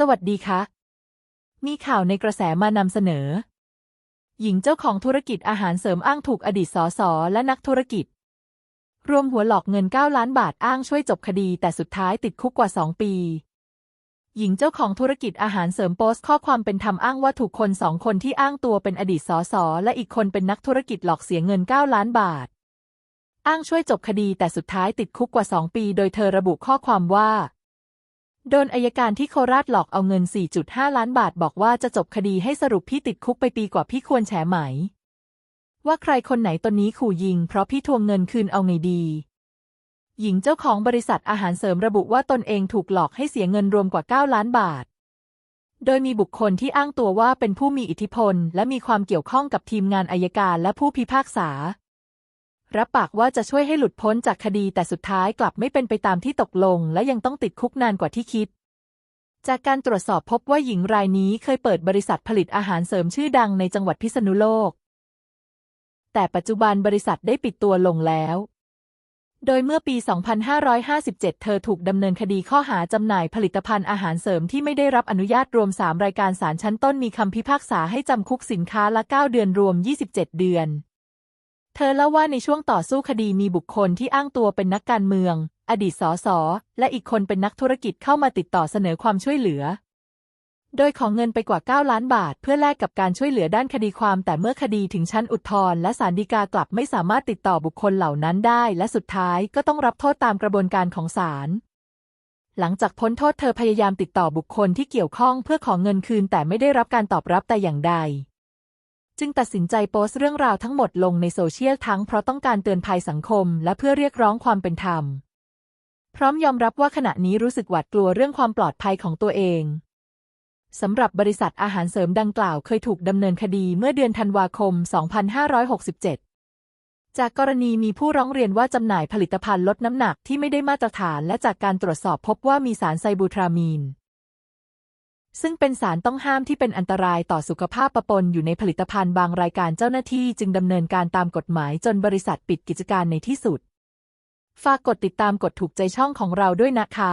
สวัสดีค่ะมีข่าวในกระแสมานำเสนอ หญิงเจ้าของธุรกิจอาหารเสริมอ้างถูกอดีตสสและนักธุรกิจ รวมหัวหลอกเงิน 9 ล้านบาทอ้างช่วยจบคดีแต่สุดท้ายติดคุกกว่า 2 ปี หญิงเจ้าของธุรกิจอาหารเสริมโพสต์ข้อความเป็นธรรมอ้างว่าถูกคนสองคนที่อ้างตัวเป็นอดีตสสและอีกคนเป็นนักธุรกิจหลอกเสียเงิน 9 ล้านบาท อ้างช่วยจบคดีแต่สุดท้ายติดคุกกว่า 2 ปี โดยเธอระบุข้อความว่า โดนอายการที่โคราชหลอกเอาเงิน 4.5 ล้านบาทบอกว่าจะจบคดีให้สรุปพี่ติดคุกไปปีกว่าพี่ควรแฉไหม ว่าใครคนไหนตนนี้ขู่ยิง เพราะพี่ทวงเงินคืนเอาไงดี หญิงเจ้าของบริษัทอาหารเสริมระบุว่าตนเองถูกหลอกให้เสียเงินรวมกว่า 9 ล้านบาท โดยมีบุคคลที่อ้างตัวว่าเป็นผู้มีอิทธิพล และมีความเกี่ยวข้องกับทีมงานอายการและผู้พิพากษา รับปากว่าจะช่วยให้หลุดพ้นจากคดีแต่สุดท้ายกลับไม่เป็นไปตามที่ตกลง และยังต้องติดคุกนานกว่าที่คิด จากการตรวจสอบพบว่าหญิงรายนี้เคยเปิดบริษัทผลิตอาหารเสริมชื่อดังในจังหวัดพิษณุโลก แต่ปัจจุบันบริษัทได้ปิดตัวลงแล้ว โดยเมื่อปี 2557 เธอถูกดำเนินคดีข้อหาจำหน่ายผลิตภัณฑ์อาหารเสริมที่ไม่ได้รับอนุญาตรวม 3 รายการศาลชั้นต้นมีคำพิพากษาให้จำคุกสินค้าละ 9 เดือนรวม 27 เดือน เธอเล่าว่าในช่วงต่อสู้คดีมีบุคคลที่อ้างตัวเป็นนักการเมือง อดีตสสและอีกคนเป็นนักธุรกิจเข้ามาติดต่อเสนอความช่วยเหลือ โดยของเงินไปกว่า 9 ล้านบาท เพื่อแลกกับการช่วยเหลือด้านคดีความแต่เมื่อคดีถึงชั้นอุทธรณ์และศาลฎีกากลับไม่สามารถติดต่อบุคคลเหล่านั้นได้ และสุดท้ายก็ต้องรับโทษตามกระบวนการของศาลหลังจากพ้นโทษเธอพยายามติดต่อบุคคลที่เกี่ยวข้องเพื่อขอเงินคืนแต่ไม่ได้รับการตอบรับแต่อย่างใด จึงตัดสินใจโพสต์เรื่องราวทั้งหมดลงในโซเชียลทั้งเพราะต้องการเตือนภัยสังคม และเพื่อเรียกร้องความเป็นธรรม พร้อมยอมรับว่าขณะนี้รู้สึกหวาดกลัวเรื่องความปลอดภัยของตัวเองสำหรับบริษัทอาหารเสริมดังกล่าวเคยถูกดำเนินคดีเมื่อเดือนธันวาคม 2567 จากกรณีมีผู้ร้องเรียนว่าจำหน่ายผลิตภัณฑ์ลดน้ำหนักที่ไม่ได้มาตรฐานและจากการตรวจสอบพบว่ามีสารไซบูทรามีน ซึ่งเป็นสารต้องห้ามที่เป็นอันตรายต่อสุขภาพปะปนอยู่ในผลิตภัณฑ์บางรายการเจ้าหน้าที่จึงดำเนินการตามกฎหมายจนบริษัทปิดกิจการในที่สุด ฝากกดติดตามกดถูกใจช่องของเราด้วยนะคะ